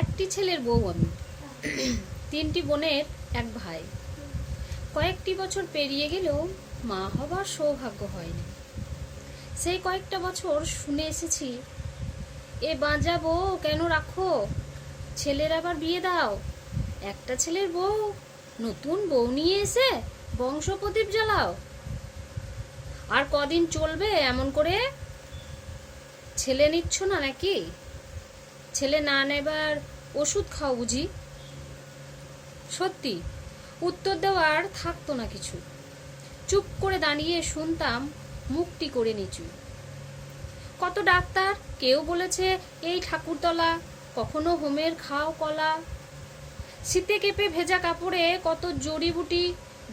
একটি ছেলের বউ আমি। তিনটি বোনের এক ভাই। কয়েকটি বছর পেরিয়ে গেলেও মা হবার সৌভাগ্য হয়নি। সেই কয়েকটা বছর শুনে এসেছি, এ বাঁজা বউ কেন রাখো? ছেলের আবার বিয়ে দাও। একটা ছেলের বউ, নতুন বউ নিয়ে এসে বংশ প্রদীপ জ্বালাও। আর কদিন চলবে এমন করে? ছেলে নিচ্ছ না নাকি? ছেলে না নেবার ওষুধ খাও বুঝি? সত্যি, উত্তর দেওয়ার থাকতো না কিছু। চুপ করে দাঁড়িয়ে শুনতাম মুক্তি করে নিচু। কত ডাক্তার, কেউ বলেছে এই ঠাকুরতলা, কখনো হোমের খাও কলা। শীতে কেঁপে ভেজা কাপড়ে কত জড়িবুটি,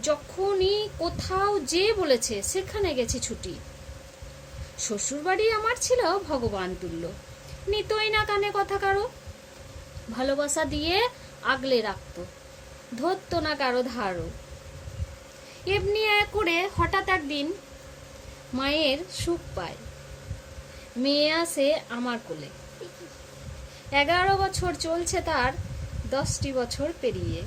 যখনই কোথাও যে বলেছে, সেখানে গেছি ছুটি। শ্বশুরবাড়ি আমার ছিল ভগবান তুল্য। নিতই না কানে কথা কারও। ভালোবাসা দিয়ে আগলে রাখতো, ধরতো না কারও ধারও। এমনি করে হঠাৎ একদিন মায়ের সুখ পায়। মেয়ে আসে আমার কোলে। এগারো বছর চলছে তার দশটি বছর পেরিয়ে।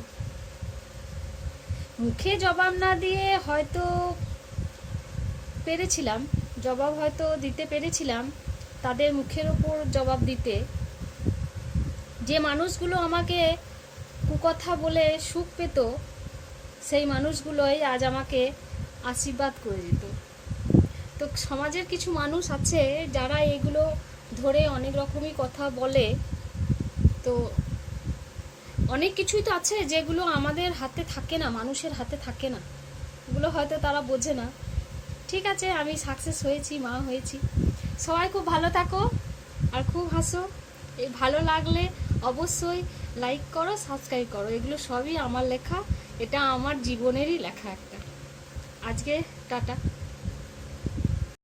মুখে জবাব না দিয়ে হয়তো পেরেছিলাম, জবাব হয়তো দিতে পেরেছিলাম তাদের মুখের ওপর জবাব দিতে, যে মানুষগুলো আমাকে কুকথা বলে সুখ পেত, সেই মানুষগুলোই আজ আমাকে আশীর্বাদ করে দিত। তো সমাজের কিছু মানুষ আছে যারা এগুলো ধরে অনেক রকমই কথা বলে। তো অনেক কিছুই তো আছে যেগুলো আমাদের হাতে থাকে না, মানুষের হাতে থাকে না। এগুলো হয়তো তারা বোঝে না। ঠিক আছে, আমি সাকসেস হয়েছি, মা হয়েছি। সবাই খুব ভালো থাকো আর খুব হাসো। এই ভালো লাগলে অবশ্যই লাইক করো সাবস্ক্রাইব করো। এগুলো সবই আমার লেখা, এটা আমার জীবনেরই লেখা একটা। আজকে টাটা।